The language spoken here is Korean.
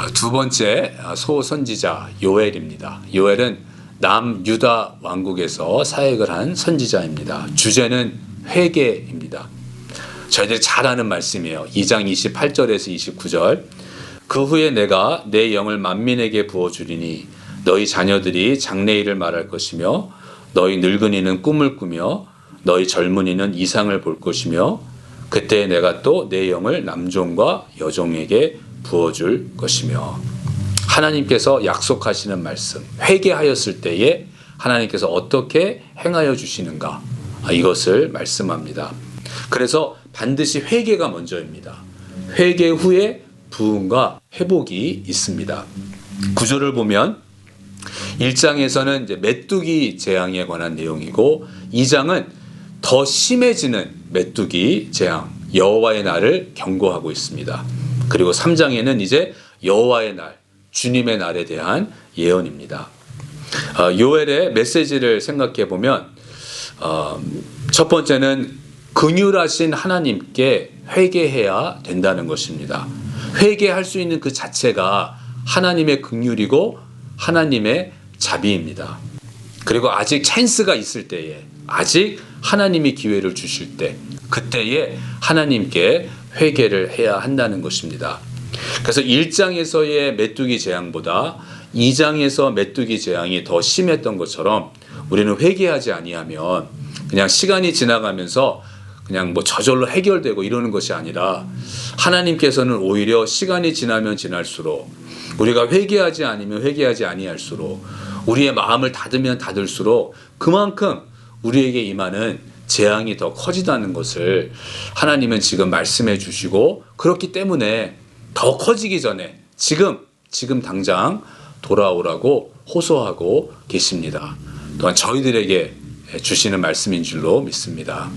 아, 두 번째 아, 소선지자 요엘입니다. 요엘은 남유다 왕국에서 사역을 한 선지자입니다. 주제는 회개입니다. 저희들이 잘 아는 말씀이에요. 2장 28절에서 29절. 그 후에 내가 내 영을 만민에게 부어주리니 너희 자녀들이 장래일을 말할 것이며 너희 늙은이는 꿈을 꾸며 너희 젊은이는 이상을 볼 것이며 그때 내가 또 내 영을 남종과 여종에게 부어줄 것이며 하나님께서 약속하시는 말씀 회개하였을 때에 하나님께서 어떻게 행하여 주시는가 아, 이것을 말씀합니다. 그래서 반드시 회개가 먼저입니다. 회개 후에 부흥과 회복이 있습니다. 구절을 보면 1장에서는 이제 메뚜기 재앙에 관한 내용이고 2장은 더 심해지는 메뚜기 재앙 여호와의 날을 경고하고 있습니다. 그리고 3장에는 이제 여호와의 날 주님의 날에 대한 예언입니다. 어, 요엘의 메시지를 생각해 보면 어, 첫 번째는 긍휼하신 하나님께 회개해야 된다는 것입니다. 회개할 수 있는 그 자체가 하나님의 긍휼이고 하나님의 자비입니다. 그리고 아직 찬스가 있을 때에 아직 하나님이 기회를 주실 때 그때에 하나님께 회개를 해야 한다는 것입니다. 그래서 1장에서의 메뚜기 재앙보다 2장에서 메뚜기 재앙이 더 심했던 것처럼 우리는 회개하지 아니하면 그냥 시간이 지나가면서 그냥 뭐 저절로 해결되고 이러는 것이 아니라 하나님께서는 오히려 시간이 지나면 지날수록 우리가 회개하지 않으면 회개하지 아니할수록 우리의 마음을 닫으면 닫을수록 그만큼 우리에게 임하는 재앙이 더 커지다는 것을 하나님은 지금 말씀해 주시고 그렇기 때문에 더 커지기 전에 지금 지금 당장 돌아오라고 호소하고 계십니다. 또한 저희들에게 주시는 말씀인 줄로 믿습니다.